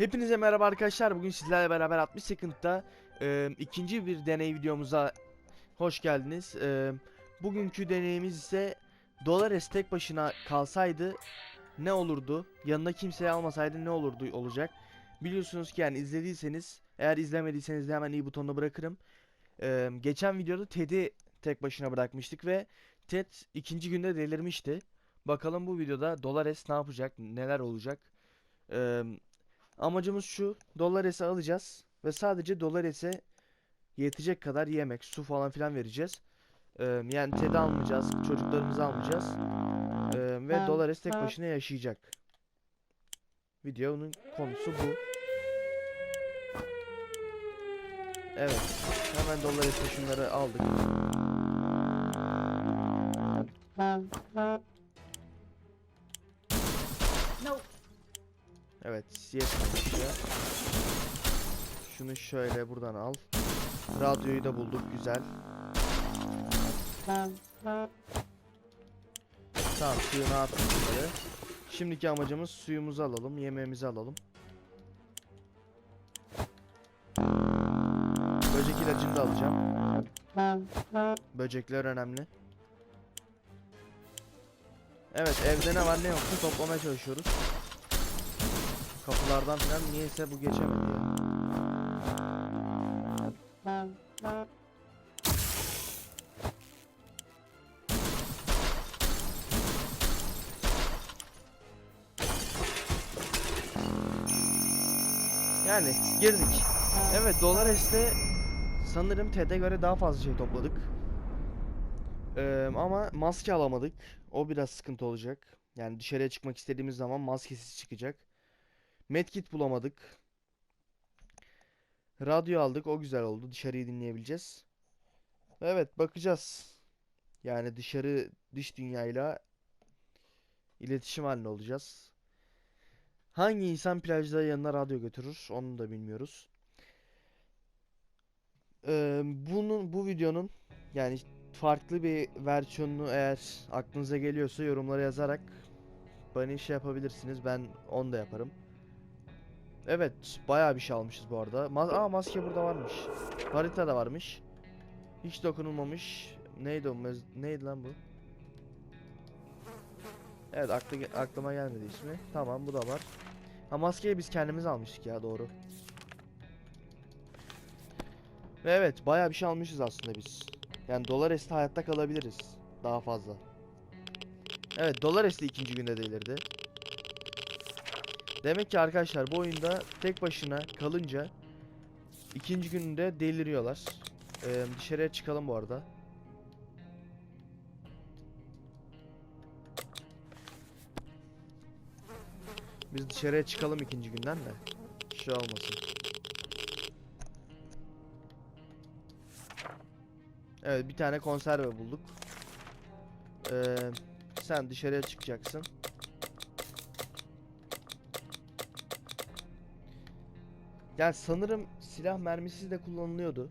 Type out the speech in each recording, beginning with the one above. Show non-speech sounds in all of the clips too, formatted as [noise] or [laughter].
Hepinize merhaba arkadaşlar. Bugün sizlerle beraber 60 Second'da e, ikinci bir deney videomuza hoş geldiniz. E, bugünkü deneyimiz ise Dolares tek başına kalsaydı ne olurdu? Yanına kimseyi almasaydı ne olurdu olacak? Biliyorsunuz ki yani izlediyseniz eğer izlemediyseniz de hemen iyi butonuna bırakırım. E, geçen videoda Ted'i tek başına bırakmıştık ve Ted ikinci günde delirmişti. Bakalım bu videoda Dolares ne yapacak? Neler olacak? Eee Amacımız şu. Dolares'i alacağız. Ve sadece Dolares'e yetecek kadar yemek, su falan filan vereceğiz. Ee, yani Ted'i almayacağız. Çocuklarımızı almayacağız. Ee, ve Dolares tek başına yaşayacak. Videonun konusu bu. Evet. Hemen Dolares'e şunları aldık. Nope. Evet, yetmemiş ya. Şunu şöyle buradan al. Radyoyu da bulduk, güzel. Tamam, suyunu attık. Şimdiki amacımız suyumuzu alalım, yemeğimizi alalım. Böcek ilacını da alacağım. Böcekler önemli. Evet, evde ne var ne yoksa toplamaya çalışıyoruz. Kapılardan falan niyeyse bu geçemedi ya. Yani girdik. Evet Dolares'te sanırım TED'e göre daha fazla şey topladık. Ee, ama maske alamadık. O biraz sıkıntı olacak. Yani dışarıya çıkmak istediğimiz zaman maskesiz çıkacak. Medkit bulamadık. Radyo aldık. O güzel oldu. Dışarıyı dinleyebileceğiz. Evet bakacağız. Yani dışarı dış dünyayla iletişim halinde olacağız. Hangi insan plajda yanına radyo götürür? Onu da bilmiyoruz. Ee, bunun bu videonun yani farklı bir versiyonunu eğer aklınıza geliyorsa yorumlara yazarak bana şey yapabilirsiniz. Ben onu da yaparım. Evet, bayağı bir şey almışız bu arada. Ma Aa maske burada varmış. Harita da varmış. Hiç dokunulmamış. Neydi o? Neydi lan bu? Evet, aklı aklıma gelmedi ismi. Tamam, bu da var. Ha maskeyi biz kendimiz almıştık ya, doğru. Ve evet, bayağı bir şey almışız aslında biz. Yani Dolares'te hayatta kalabiliriz. Daha fazla. Evet, Dolares'te ikinci günde delirdi. Demek ki arkadaşlar bu oyunda tek başına kalınca ikinci günde deliriyorlar. Ee, dışarıya çıkalım bu arada. Biz dışarıya çıkalım ikinci günden de. Şey olmasın. Evet bir tane konserve bulduk. Ee, sen dışarıya çıkacaksın. Yani sanırım silah mermisiz de kullanılıyordu.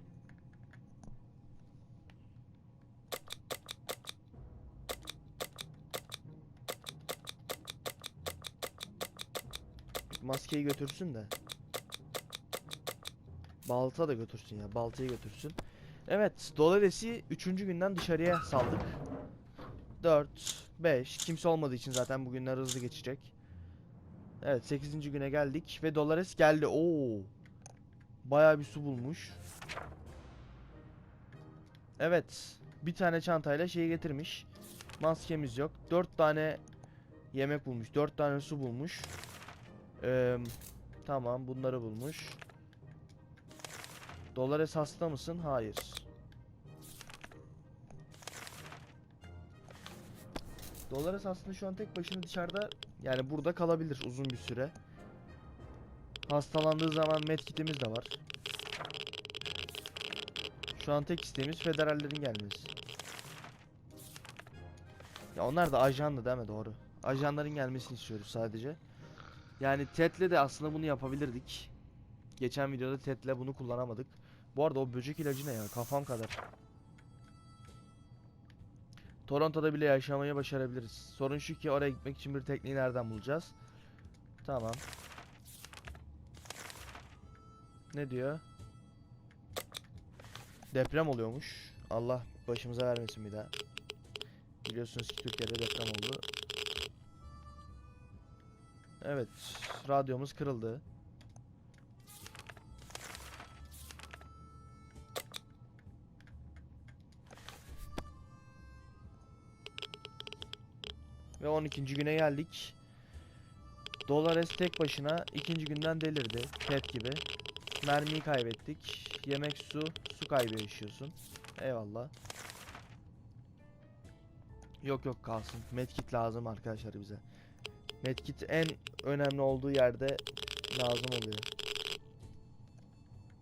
Maskeyi götürsün de. Balta da götürsün ya. Baltayı götürsün. Evet. Dolares'i 3. günden dışarıya saldık. 4, 5. Kimse olmadığı için zaten bugünler hızlı geçecek. Evet 8. güne geldik ve Dolares geldi. Oo. Bayağı bir su bulmuş. Evet. Bir tane çantayla şeyi getirmiş. Maskemiz yok. 4 tane yemek bulmuş. 4 tane su bulmuş. Ee, tamam bunları bulmuş. Dolares hasta mısın? Hayır. Dolares aslında şu an tek başına dışarıda yani burada kalabilir uzun bir süre. Hastalandığı zaman medkitimiz de var. Şu an tek isteğimiz federallerin gelmesi. Ya onlar da ajandı değil mi? Doğru. Ajanların gelmesini istiyoruz sadece. Yani Ted'le de aslında bunu yapabilirdik. Geçen videoda Ted'le bunu kullanamadık. Bu arada o böcek ilacı ne ya? Kafam kadar. Toronto'da bile yaşamayı başarabiliriz. Sorun şu ki oraya gitmek için bir tekniği nereden bulacağız? Tamam. Ne diyor? Deprem oluyormuş. Allah başımıza vermesin bir daha. Biliyorsunuz ki Türkiye'de deprem oldu. Evet, radyomuz kırıldı. Ve 12. güne geldik. Dolares tek başına ikinci günden delirdi. Pet gibi. Mermiyi kaybettik. Yemek su, su kaybı yaşıyorsun. Eyvallah. Yok yok kalsın. Medkit lazım arkadaşlar bize. Medkit en önemli olduğu yerde lazım oluyor.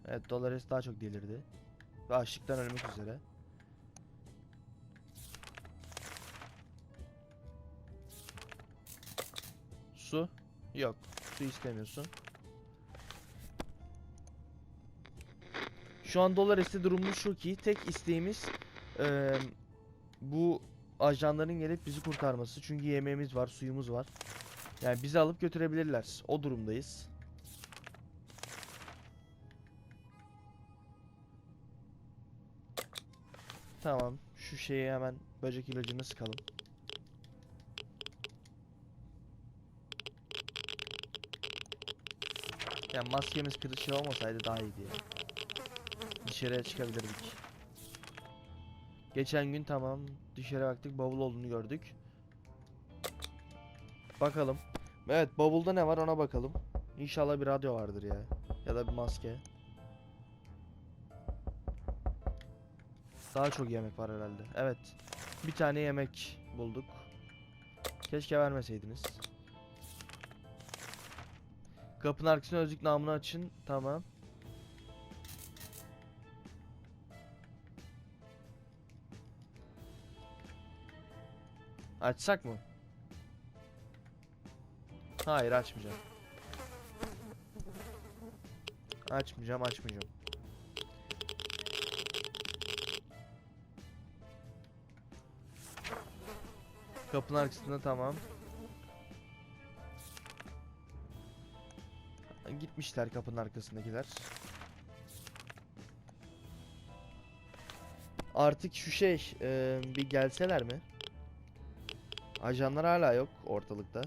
Evet Dolores daha çok delirdi. Ve açlıktan ölmek üzere. Su? Yok. Su istemiyorsun. Şu an Dolares'te durumumuz şu ki tek isteğimiz eee, bu ajanların gelip bizi kurtarması. Çünkü yemeğimiz var, suyumuz var. Yani bizi alıp götürebilirler. O durumdayız. Tamam. Şu şeyi hemen böcek ilacını sıkalım. Ya maskemiz kırışı olmasaydı daha iyiydi ya. Dışarıya çıkabilirdik. Geçen gün tamam dışarı baktık bavul olduğunu gördük. Bakalım. Evet bavulda ne var ona bakalım. İnşallah bir radyo vardır ya. Ya da bir maske. Daha çok yemek var herhalde. Evet. Bir tane yemek bulduk. Keşke vermeseydiniz. Kapının arkasına özlük namını açın. Tamam. Açsak mı? Hayır açmayacağım. Açmayacağım açmayacağım. Kapının arkasında tamam. Gitmişler kapının arkasındakiler. Artık şu şey e, bir gelseler mi? Ajanlar hala yok ortalıkta.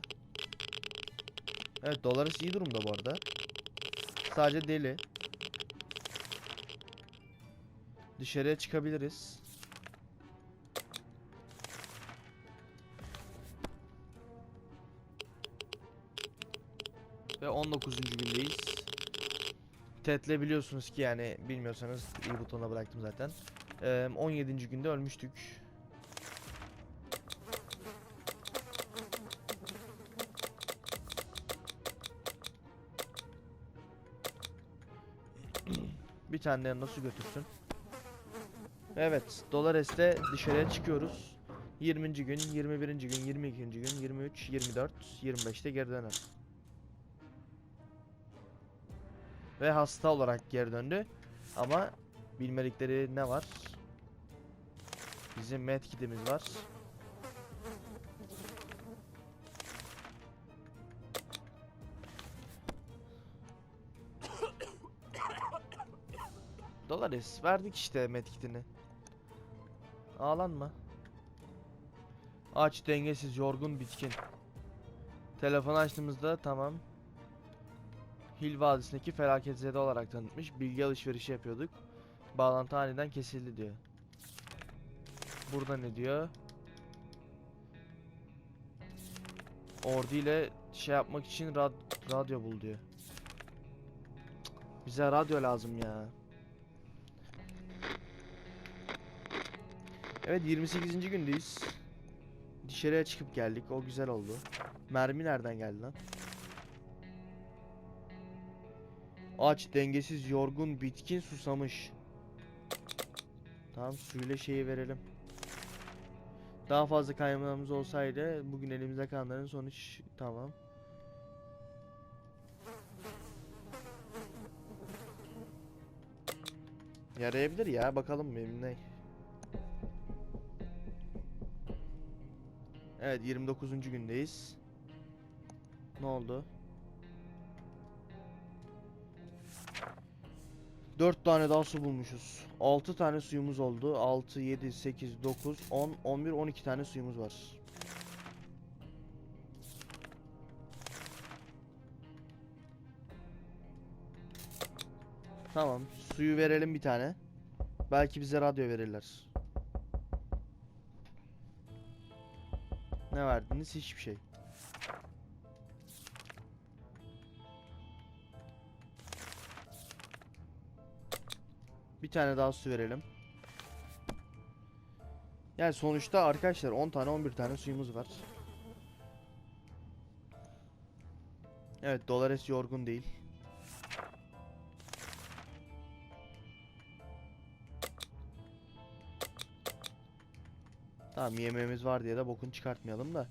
Evet Dolaris iyi durumda bu arada. Sadece deli. Dışarıya çıkabiliriz. Ve 19. gündeyiz. Ted'le biliyorsunuz ki yani bilmiyorsanız iyi butona bıraktım zaten. Eee, 17. günde ölmüştük. Tane de su götürsün. Evet, Dolares'te dışarıya çıkıyoruz. 20. gün, 21. gün, 22. gün, 23, 24, 25'te geri döner. Ve hasta olarak geri döndü. Ama bilmedikleri ne var? Bizim medkitimiz var. Dolares verdik işte medkitini. Ağlanma. Aç dengesiz yorgun bitkin. Telefon açtığımızda tamam. Hil Vadisi'ndeki felaketzede olarak tanıtmış. Bilgi alışverişi yapıyorduk. Bağlantı aniden kesildi diyor. Burada ne diyor? Ordu ile şey yapmak için rad radyo bul diyor. Bize radyo lazım ya. Evet 28. gündeyiz. Dışarıya çıkıp geldik. O güzel oldu. Mermi nereden geldi lan? Aç, dengesiz, yorgun, bitkin, susamış. Tamam suyla şeyi verelim. Daha fazla kaymağımız olsaydı bugün elimize kalanların sonuç tamam. Yarayabilir ya bakalım benim ne. Evet 29. gündeyiz. Ne oldu? 4 tane daha su bulmuşuz. 6 tane suyumuz oldu. 6, 7, 8, 9, 10, 11, 12 tane suyumuz var. Tamam. Suyu verelim bir tane. Belki bize radyo verirler. Ne verdiniz? Hiçbir şey. Bir tane daha su verelim. Yani sonuçta arkadaşlar 10 tane 11 tane suyumuz var. Evet Dolores yorgun değil. Tamam yemeğimiz var diye de bokunu çıkartmayalım da.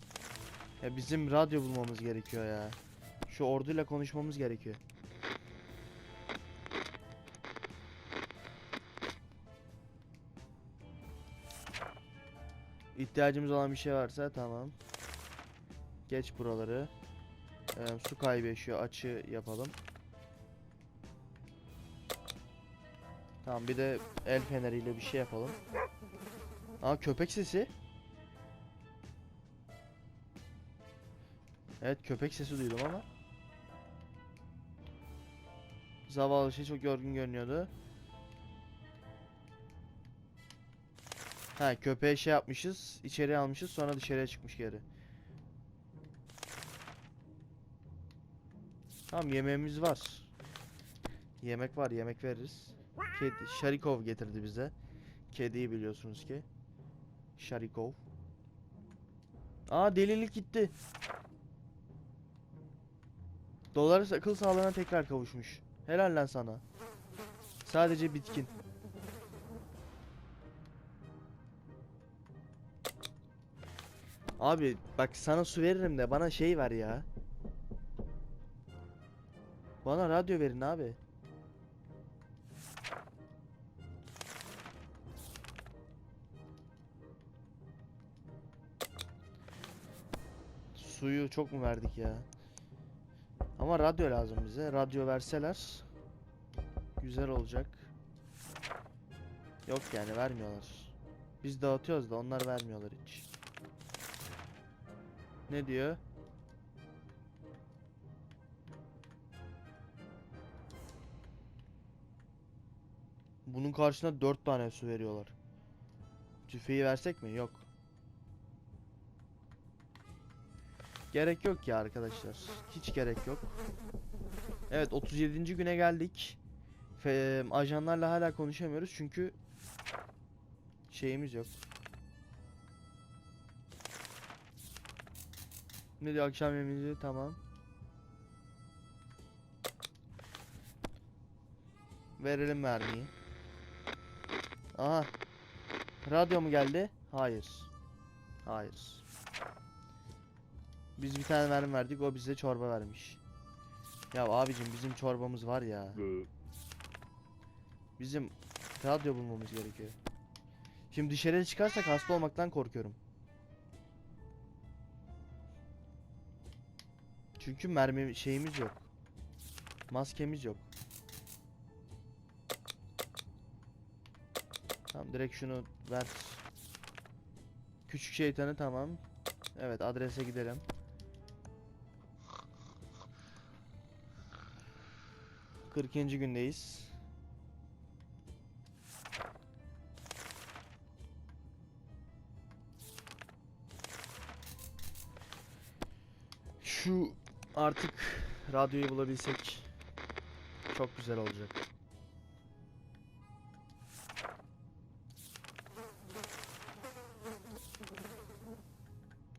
Ya bizim radyo bulmamız gerekiyor ya. Şu orduyla konuşmamız gerekiyor. İhtiyacımız olan bir şey varsa tamam. Geç buraları. Ee, su kaybı yaşıyor. Açı yapalım. Tamam bir de el feneriyle bir şey yapalım. Aa köpek sesi. Evet köpek sesi duydum ama. Zavallı şey çok yorgun görünüyordu. Ha köpeğe şey yapmışız, içeri almışız sonra dışarıya çıkmış geri. Tamam yemeğimiz var. Yemek var, yemek veririz. Kedi, Sharikov getirdi bize. Kediyi biliyorsunuz ki. Sharikov. Aa delilik gitti. Doları akıl sağlığına tekrar kavuşmuş. Helal lan sana. Sadece bitkin. Abi bak sana su veririm de bana şey ver ya. Bana radyo verin abi. Suyu çok mu verdik ya? Ama radyo lazım bize. Radyo verseler güzel olacak. Yok yani vermiyorlar. Biz dağıtıyoruz da onlar vermiyorlar hiç. Ne diyor? Bunun karşına 4 tane su veriyorlar. Tüfeği versek mi? Yok. Gerek yok ya arkadaşlar. Hiç gerek yok. Evet 37. güne geldik. Fe, ajanlarla hala konuşamıyoruz çünkü şeyimiz yok. Ne diyor akşam yemeği tamam. Verelim mermiyi. Aha. Radyo mu geldi? Hayır. Hayır. Biz bir tane mermi verdik o bize çorba vermiş. Ya abicim bizim çorbamız var ya. Bizim radyo bulmamız gerekiyor. Şimdi dışarıya çıkarsak hasta olmaktan korkuyorum. Çünkü mermi şeyimiz yok. Maskemiz yok. Tamam direkt şunu ver. Küçük şeytanı tamam. Evet adrese gidelim. Kırkıncı gündeyiz. Şu artık radyoyu bulabilsek çok güzel olacak.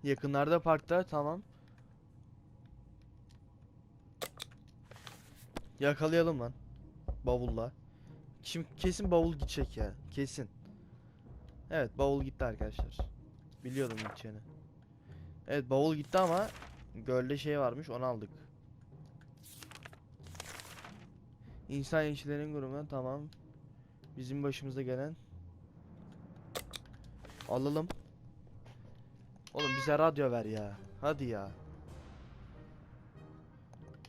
Yakınlarda parkta tamam. Yakalayalım lan. Bavulla. Şimdi kesin bavul gidecek ya. Kesin. Evet bavul gitti arkadaşlar. Biliyordum gideceğini. Evet bavul gitti ama gölde şey varmış onu aldık. İnsan işçilerin grubu tamam. Bizim başımıza gelen. Alalım. Oğlum bize radyo ver ya. Hadi ya.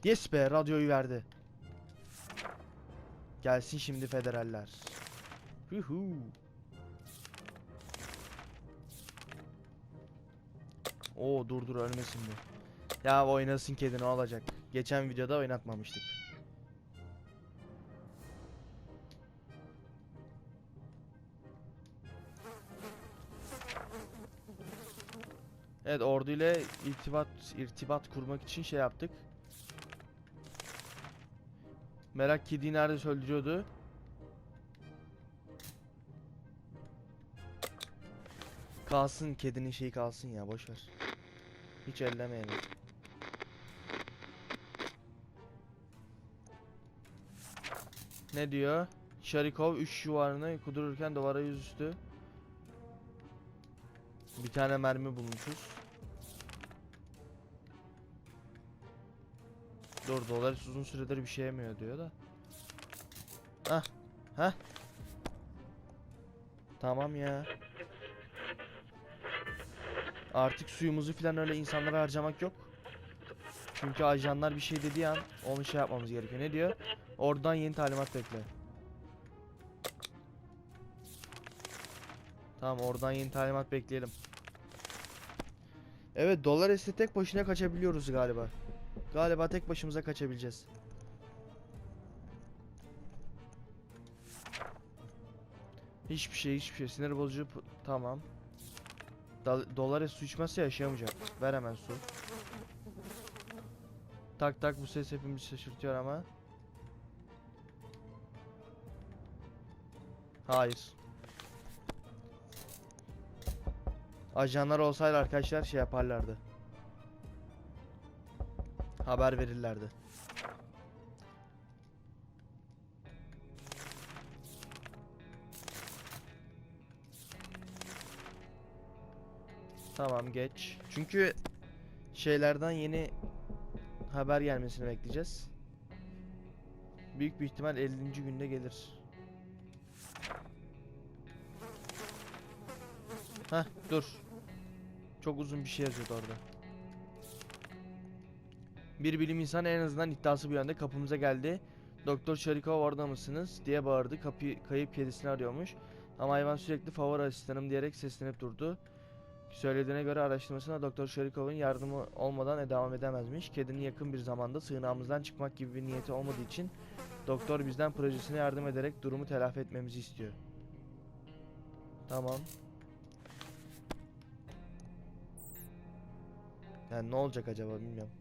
Yes be radyoyu verdi. Gelsin şimdi federaller. Huhu. Oo dur dur ölmesin bu. Ya oynasın kedi ne olacak? Geçen videoda oynatmamıştık. Evet ordu ile irtibat irtibat kurmak için şey yaptık. Merak kediyi nerede öldürüyordu? Kalsın kedinin şeyi kalsın ya boş ver. Hiç ellemeyelim. Ne diyor? Sharikov 3 yuvarını kudururken duvara yüzüstü. Bir tane mermi bulmuşuz. Dur dolar uzun süredir bir şey yemiyor diyor da. Hah. Hah. Tamam ya. Artık suyumuzu filan öyle insanlara harcamak yok. Çünkü ajanlar bir şey dediği an onu şey yapmamız gerekiyor. Ne diyor? Oradan yeni talimat bekle. Tamam oradan yeni talimat bekleyelim. Evet dolar esti tek başına kaçabiliyoruz galiba. Galiba tek başımıza kaçabileceğiz. Hiçbir şey hiçbir şey sinir bozucu tamam. Da dolar su içmezse yaşayamayacak. Ver hemen su. Tak tak bu ses hepimizi şaşırtıyor ama. Hayır. Ajanlar olsaydı arkadaşlar şey yaparlardı. Haber verirlerdi. Tamam geç. Çünkü şeylerden yeni haber gelmesini bekleyeceğiz. Büyük bir ihtimal 50. günde gelir. Heh dur. Çok uzun bir şey yazıyordu orada. Bir bilim insanı en azından iddiası bu yönde kapımıza geldi. Doktor Sharikov orada mısınız diye bağırdı. Kapı kayıp kedisini arıyormuş. Ama hayvan sürekli favori asistanım diyerek seslenip durdu. Söylediğine göre araştırmasına Doktor Sharikov'un yardımı olmadan devam edemezmiş. Kedinin yakın bir zamanda sığınağımızdan çıkmak gibi bir niyeti olmadığı için doktor bizden projesine yardım ederek durumu telafi etmemizi istiyor. Tamam. Yani ne olacak acaba bilmiyorum.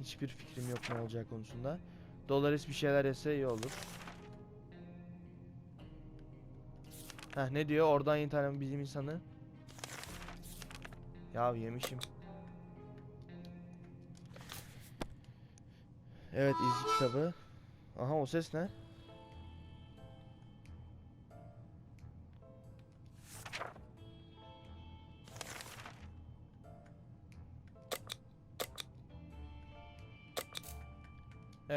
Hiçbir fikrim yok ne olacağı konusunda. Dolaris bir şeyler yese iyi olur. Heh ne diyor? Oradan yeni tane bilim insanı. Ya yemişim. Evet izci kitabı. Aha o ses ne?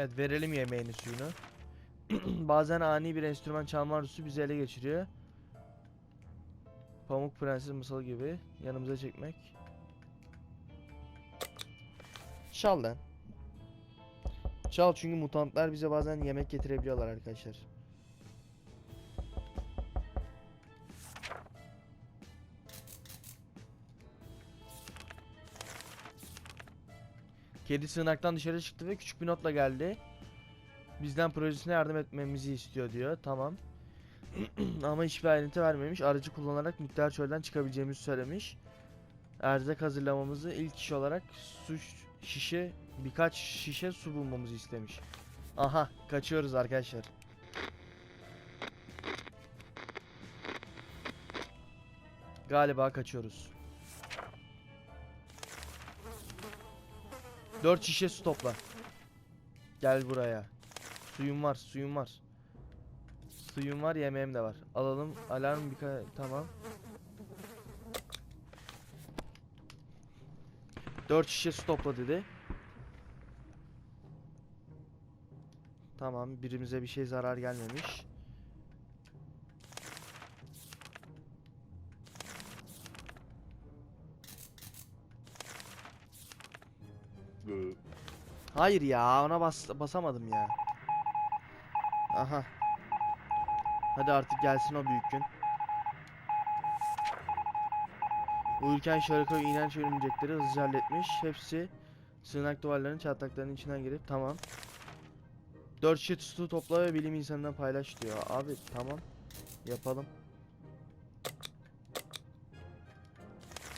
Evet verelim yemeğini suyunu. [clears throat] Bazen ani bir enstrüman çalma arzusu bizi ele geçiriyor. Pamuk Prenses masalı gibi yanımıza çekmek. Çal lan. Çal çünkü mutantlar bize bazen yemek getirebiliyorlar arkadaşlar. Kedi sığınaktan dışarı çıktı ve küçük bir notla geldi. Bizden projesine yardım etmemizi istiyor diyor. Tamam. [clears throat] Ama hiçbir ayrıntı vermemiş. Aracı kullanarak nükleer çölden çıkabileceğimizi söylemiş. Erzak hazırlamamızı ilk iş olarak su şişe birkaç şişe su bulmamızı istemiş. Aha kaçıyoruz arkadaşlar. Galiba kaçıyoruz. 4 şişe su topla. Gel buraya. Suyum var, suyum var. Suyum var, yemeğim de var. Alalım. Alarm bir tamam. 4 şişe su topla dedi. Tamam, birimize bir şey zarar gelmemiş. Hayır ya ona bas basamadım ya. Aha. Hadi artık gelsin o büyük gün. Uyurken Şarikoy inanç örümcekleri hızlıca halletmiş. Hepsi sığınak duvarlarının çatlaklarının içinden girip tamam. 4 şişe su topla ve bilim insanına paylaş diyor. Abi tamam. Yapalım.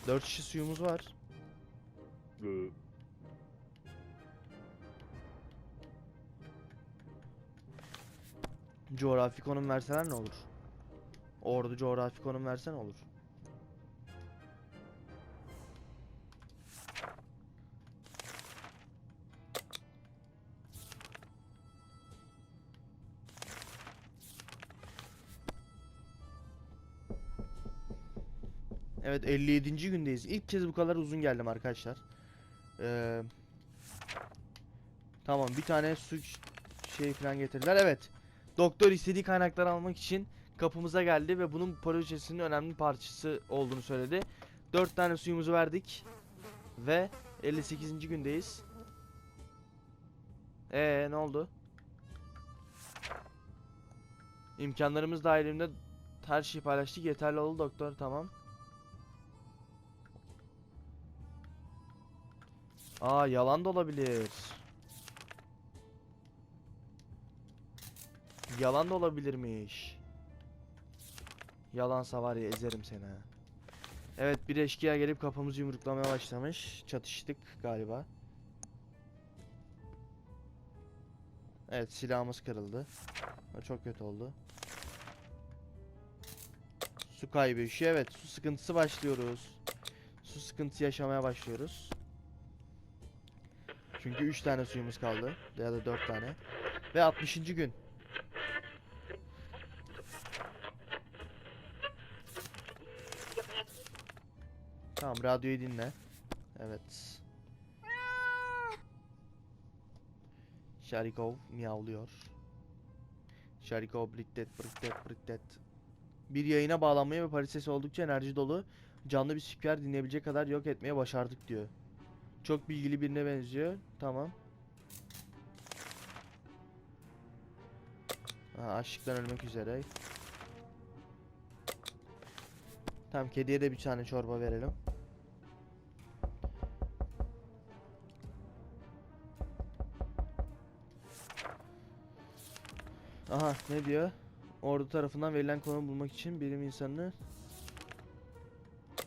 4 şişe suyumuz var. Coğrafi konum verseler ne olur? Ordu coğrafi konum versen olur. Evet 57. gündeyiz. İlk kez bu kadar uzun geldim arkadaşlar. Ee, tamam bir tane su şey falan getirdiler. Evet. Doktor istediği kaynakları almak için kapımıza geldi ve bunun projesinin önemli parçası olduğunu söyledi. 4 tane suyumuzu verdik ve 58. gündeyiz. Ee ne oldu? İmkanlarımız dahilinde her şeyi paylaştık. Yeterli oldu doktor tamam. Aa yalan da olabilir. Yalan da olabilirmiş. Yalansa var ya ezerim seni. Evet bir eşkıya gelip kapımızı yumruklamaya başlamış. Çatıştık galiba. Evet silahımız kırıldı. O çok kötü oldu. Su kaybı işi evet su sıkıntısı başlıyoruz. Su sıkıntısı yaşamaya başlıyoruz. Çünkü 3 tane suyumuz kaldı. Ya da 4 tane. Ve 60. gün. Tamam radyoyu dinle. Evet. Sharikov miyavlıyor. Sharikov briktet briktet briktet. Bir yayına bağlanmaya ve Paris sesi oldukça enerji dolu. Canlı bir spiker dinleyebilecek kadar yok etmeye başardık diyor. Çok bilgili birine benziyor. Tamam. Aha, açlıktan ölmek üzere. Tamam kediye de bir tane çorba verelim. Aha ne diyor? Ordu tarafından verilen konum bulmak için bilim insanını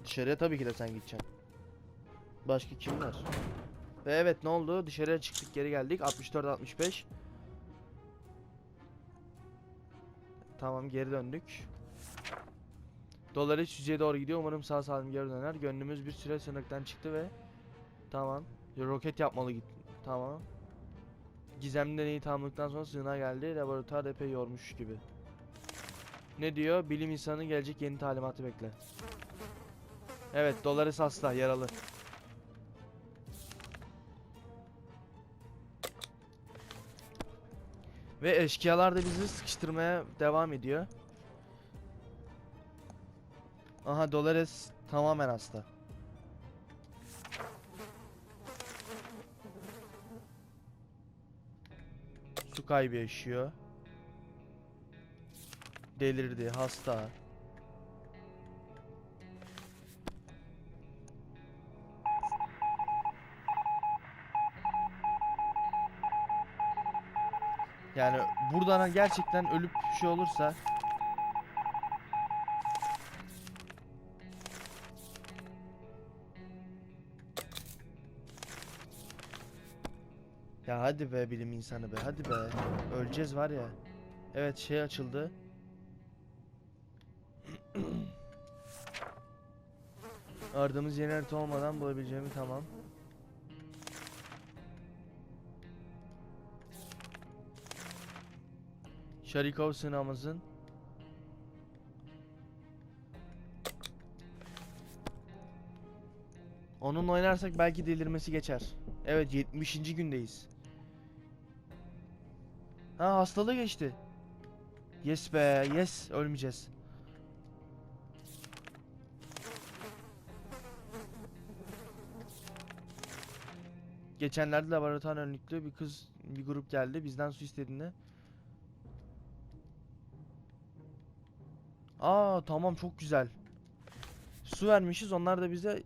dışarıya tabii ki de sen gideceksin. Başka kim var? Ve evet ne oldu? Dışarıya çıktık geri geldik. 64 65. Tamam geri döndük. Dolar iç yüzeye doğru gidiyor. Umarım sağ salim geri döner. Gönlümüz bir süre sınıktan çıktı ve tamam. Roket yapmalı git. Tamam. Gizemli deneyi tamamladıktan sonra sığınağa geldi. Laboratuvar epey yormuş gibi. Ne diyor? Bilim insanı gelecek yeni talimatı bekle. Evet, Dolores hasta, yaralı. Ve eşkıyalar da bizi sıkıştırmaya devam ediyor. Aha Dolores tamamen hasta. Kaybı yaşıyor. Delirdi, hasta. Yani buradan gerçekten ölüp şey olursa Ya hadi be bilim insanı be hadi be öleceğiz var ya Evet şey açıldı [clears throat] Aradığımız yeni olmadan bulabileceğimi tamam Sharikov sınavımızın Onunla oynarsak belki delirmesi geçer. Evet 70. gündeyiz. Ha hastalığı geçti. Yes be yes ölmeyeceğiz. Geçenlerde laboratuvar önlüklü bir kız bir grup geldi bizden su istediğinde. Aa tamam çok güzel. Su vermişiz onlar da bize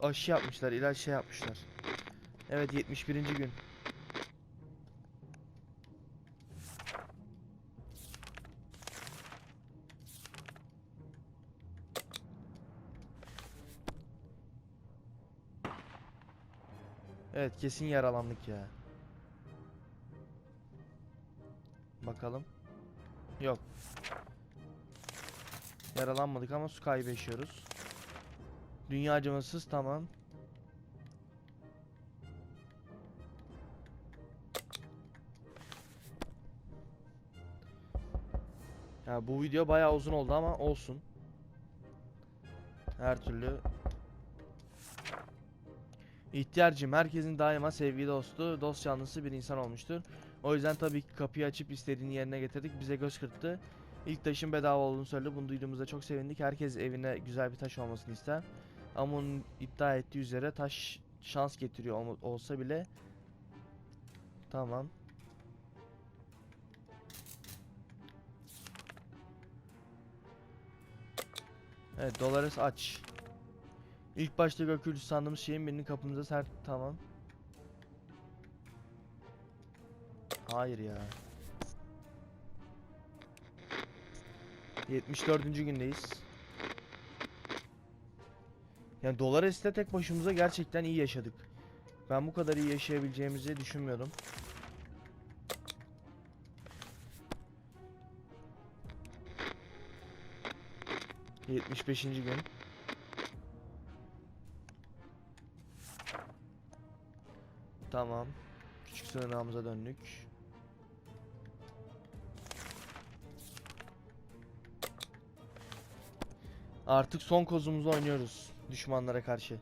aşı yapmışlar ilaç şey yapmışlar. Evet 71. gün. Evet kesin yaralandık ya. Bakalım. Yok. Yaralanmadık ama su kaybı. Dünya acımasız tamam. Ya bu video bayağı uzun oldu ama olsun. Her türlü İhtiyarcım herkesin daima sevgi dostu, dost canlısı bir insan olmuştur. O yüzden tabii ki kapıyı açıp istediğini yerine getirdik. Bize göz kırptı. İlk taşın bedava olduğunu söyledi. Bunu duyduğumuzda çok sevindik. Herkes evine güzel bir taş olmasını ister. Ama onun iddia ettiği üzere taş şans getiriyor olma- olsa bile. Tamam. Evet, Dolores aç. İlk başta gökyüzü sandığımız şeyin birinin kapımıza sert tamam. Hayır ya. 74. gündeyiz. Yani Dolares'te tek başımıza gerçekten iyi yaşadık. Ben bu kadar iyi yaşayabileceğimizi düşünmüyordum. Yetmiş beşinci gün. Tamam. Küçük sığınağımıza döndük. Artık son kozumuzu oynuyoruz düşmanlara karşı.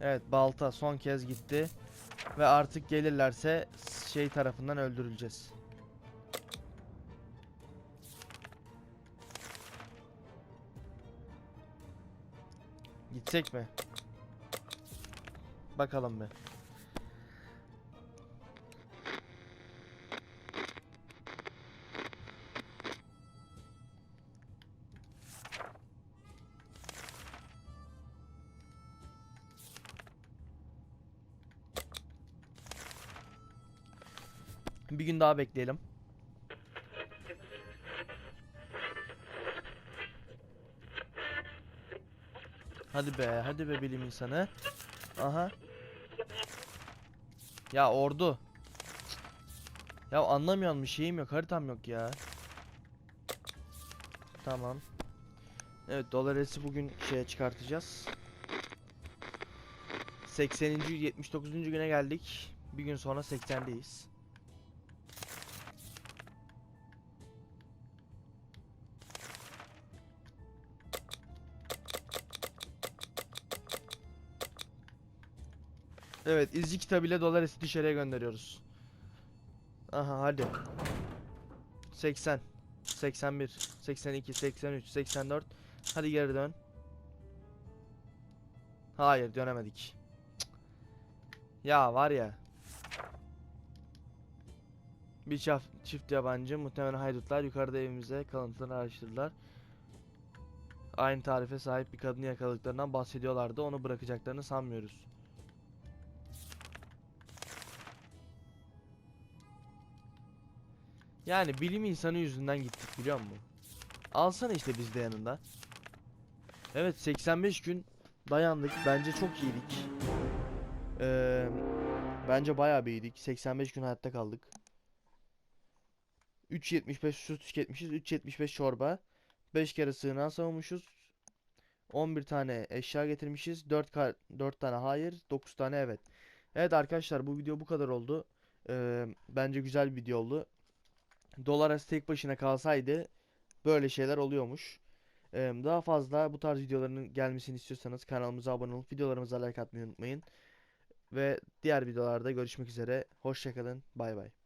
Evet balta son kez gitti. Ve artık gelirlerse şey tarafından öldürüleceğiz. Gitsek mi? Bakalım bir. Bir gün daha bekleyelim. Hadi be, hadi be bilim insanı. Aha. Ya ordu. Ya anlamıyorum bir şeyim yok, haritam yok ya. Tamam. Evet, Dolares'i bugün şeye çıkartacağız. 80. 79. güne geldik. Bir gün sonra 80'deyiz. Evet, izci kitabıyla Dolares'i dışarıya gönderiyoruz. Aha hadi. 80 81 82 83 84 Hadi geri dön. Hayır dönemedik. Ya var ya. Bir çift, çift yabancı muhtemelen haydutlar yukarıda evimize kalıntılarını araştırdılar. Aynı tarife sahip bir kadını yakaladıklarından bahsediyorlardı. Onu bırakacaklarını sanmıyoruz. Yani bilim insanı yüzünden gittik biliyor musun? Alsana işte biz de yanında. Evet 85 gün dayandık. Bence çok iyiydik. Ee, bence bayağı bir iyiydik. 85 gün hayatta kaldık. 3.75 su tüketmişiz. 3.75 çorba. 5 kere sığınağı savunmuşuz. 11 tane eşya getirmişiz. 4 ka 4 tane hayır, 9 tane evet. Evet arkadaşlar bu video bu kadar oldu. Ee, bence güzel bir video oldu. Dolares tek başına kalsaydı böyle şeyler oluyormuş. Ee, daha fazla bu tarz videoların gelmesini istiyorsanız kanalımıza abone olup videolarımıza like atmayı unutmayın. Ve diğer videolarda görüşmek üzere. Hoşçakalın. Bay bay.